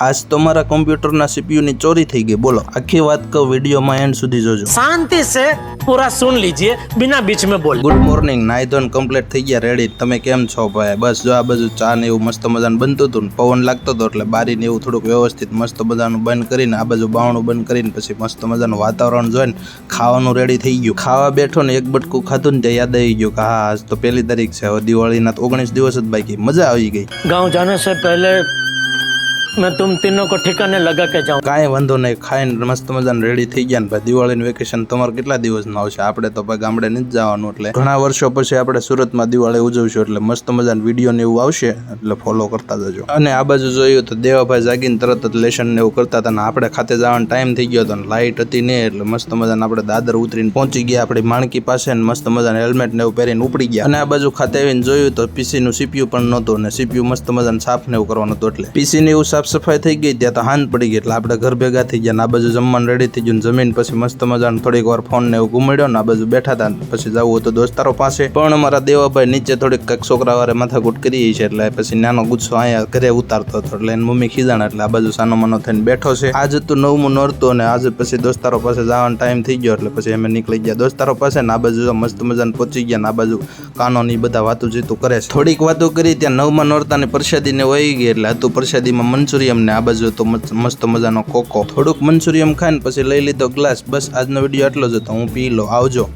આજ તમારા કમ્પ્યુટર ના સીપીયુ ની ચોરી થઈ ગઈ. બોલો આખી વાત કહો વિડીયોમાં એન્ડ સુધી જોજો. શાંતિ છે? પૂરા સુન લીજીએ બિના બીચ મે બોલ. ગુડ મોર્નિંગ નાઈધોન કમ્પ્લીટ થઈ ગયા રેડી તમે કેમ છો ભાઈ? બસ જો આ બાજુ ચા ને એવું મસ્ત મજાનું બનતું હતું પવન લાગતો હતો એટલે બારી ને એવું થોડુંક વ્યવસ્થિત મસ્ત મજાનું બંધ કરીને આ બાજુ બાવણું બંધ કરીને પછી મસ્ત મજાનું વાતાવરણ જોઈને ખાવાનું રેડી થઈ ગયું. ખાવા બેઠો ને એક બટકું ખાધું ને તે યાદ આવી ગયું કે હા આજ તો પહેલી તારીખ છે. હવે દિવાળીના ઓગણીસ દિવસ જ બાકી મજા આવી ગઈ. ગાઉં જાને સે પહેલે મેં તુમ તીનો કો ઠેકાને લગા કે જાઉં. કાંઈ વાંધો નહીં, ખાઈને મસ્ત મજાને રેડી થઈ ગયા ને ભાઈ. દિવાળીનું વેકેશન તમારે કેટલા દિવસનું આવશે? આપણે તો ભાઈ ગામડે નથી જવાનું, એટલે ઘણા વર્ષો પછી આપણે સુરતમાં દિવાળી ઉજવશું, એટલે મસ્ત મજાનું વીડિયો ને એવું આવશે, એટલે ફોલો કરતા જજો. અને આ બાજુ જોયું તો દેવાભાઈ જાગીને તરત જ લેશન ને એવું કરતા હતા ને આપણે ખાતે જવાનો ટાઈમ થઈ ગયો હતો લાઇટ હતી ને, એટલે મસ્ત મજાને આપણે દાદર ઉતરીને પહોંચી ગયા, આપણી માણકી પાસે ને મસ્ત મજાને હેલ્મેટ ને એવું પહેરીને ઉપડી ગયા. અને આ બાજુ ખાતે આવીને જોયું તો પીસીનું સીપીયુ પણ નહોતું ને સીપીયુ મસ્ત મજાને સાફ ને એવું કરવાનું હતું, એટલે પીસીને એવું સાફ સફાઈ થઈ ગઈ ત્યાં તો હાન પડી ગઈ એટલે આપણે ઘર ભેગા થઈ ગયા આ બાજુ જમવાનું રેડી થઈ ગયું જમીન પછી મસ્ત મજાનું થોડીક વાર ફોન ને એવું ઘુમાડ્યો ને આ બાજુ બેઠા હતા પછી જવું હતું દોસ્તારો પાસે. પણ અમારા દેવાભાઈ નીચે થોડીક કંઈક છોકરા વારે માથાકૂટ કરી છે એટલે પછી નાનો ગુસ્સો અહીંયા ઘરે ઉતારતો હતો એટલે એની મમ્મી ખીજાણ એટલે આ બાજુ સાનો માનો થઈને બેઠો છે. આજ તો નવમું નોરતું અને આજે પછી દોસ્તારો પાસે જવાનો ટાઈમ થઈ ગયો એટલે પછી અમે નીકળી ગયા દોસ્તારો પાસે ને આ બાજુ મસ્ત મજાને પહોંચી ગયા ને આ બાજુ કાનો ની બધા વાતો જીતું કરે છે. થોડીક વાતો કરી ત્યાં નવમાં નોરતાની પ્રસાદી ને વહી ગઈ એટલે હતું પ્રસાદીમાં મંચુરિયમ ને આ બાજુ તો મસ્ત મજાનો કોકો. થોડુંક મન્ચુરિયમ ખાઈને પછી લઈ લીધો ગ્લાસ. બસ આજનો વીડિયો આટલો જ હતો. હું પી લો. આવજો.